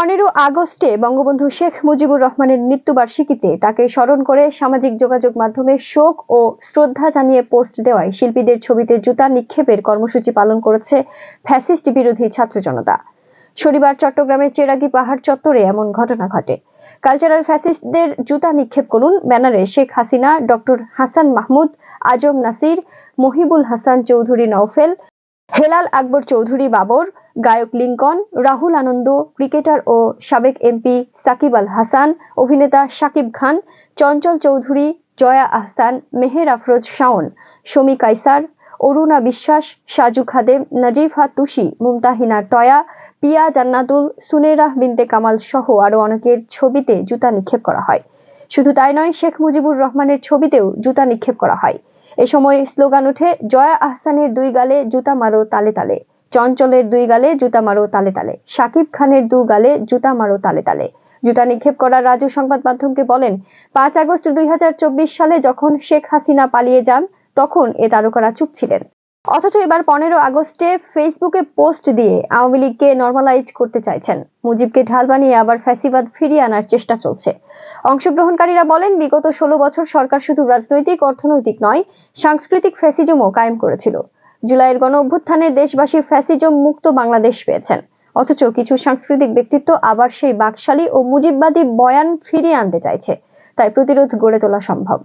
পনেরো আগস্টে বঙ্গবন্ধু শেখ মুজিবুর রহমানের মৃত্যুবার্ষিকীতে তাকে স্মরণ করে সামাজিক যোগাযোগ মাধ্যমে শোক ও শ্রদ্ধা জানিয়ে পোস্ট দেওয়ায় শিল্পীদের ছবিতে জুতা নিক্ষেপের কর্মসূচি পালন করেছে ফ্যাসিস্ট বিরোধী ছাত্র জনতা। শনিবার চট্টগ্রামের চেরাগি পাহাড় চত্বরে এমন ঘটনা ঘটে। কালচারাল ফ্যাসিস্টদের জুতা নিক্ষেপ করুন ব্যানারে শেখ হাসিনা, ডক্টর হাসান মাহমুদ, আজম নাসির, মহিবুল হাসান চৌধুরী নওফেল, হেলাল আকবর চৌধুরী বাবর গায়ক লিঙ্কন, রাহুল আনন্দ, ক্রিকেটার ও সাবেক এমপি সাকিব আল হাসান, অভিনেতা শাকিব খান, চঞ্চল চৌধুরী, জয়া আহসান, মেহের আফরোজ শাওন, শমী কাইসার, অরুণা বিশ্বাস, সাজু খাদেম, নাজিফা তুষি মুমতাহিনা টয়া, পিয়া জান্নাতুল সুনেরাহ বিনতে কামাল সহ আরও অনেকের ছবিতে জুতা নিক্ষেপ করা হয়। শুধু তাই নয়, শেখ মুজিবুর রহমানের ছবিতেও জুতা নিক্ষেপ করা হয়। এ সময় স্লোগান ওঠে, জয়া আহসানের দুই গালে জুতা মারো তালে তালে। চঞ্চলের দুই গালে জুতা মারো তালে তালে। শাকিব খানের দু গালে জুতা মারো তালে তালে। জুতা নিক্ষেপ করা রাজু সংবাদ মাধ্যমকে বলেন, পাঁচ আগস্ট দুই হাজার চব্বিশ সালে যখন শেখ হাসিনা পালিয়ে যান, তখন এ তারকারা চুপ ছিলেন। অথচ এবার পনেরো আগস্টে ফেসবুকে পোস্ট দিয়ে আওয়ামী লীগকে নর্মালাইজ করতে চাইছেন। মুজিবকে ঢাল বানিয়ে আবার ফ্যাসিবাদ ফিরিয়ে আনার চেষ্টা চলছে। অংশগ্রহণকারীরা বলেন, বিগত ষোলো বছর সরকার শুধু রাজনৈতিক, অর্থনৈতিক নয়, সাংস্কৃতিক ফ্যাসিজমও কায়েম করেছিল। জুলাইয়ের গণ অভ্যুত্থানে দেশবাসী ফ্যাসিজম মুক্ত বাংলাদেশ পেয়েছেন। অথচ কিছু সাংস্কৃতিক ব্যক্তিত্ব আবার সেই বাকশালী ও মুজিববাদী বয়ান ফিরিয়ে আনতে চাইছে। তাই প্রতিরোধ গড়ে তোলা সম্ভব।